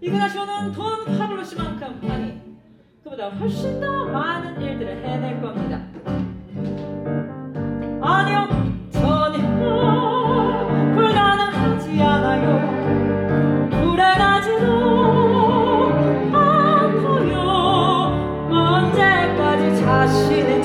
이그나시오는 돈 파블로시만큼 아니 그보다 훨씬 더 많은 일들을 해낼 겁니다. 아니요 전혀 불가능하지 않아요 불행하지도 않고요 언제까지 자신을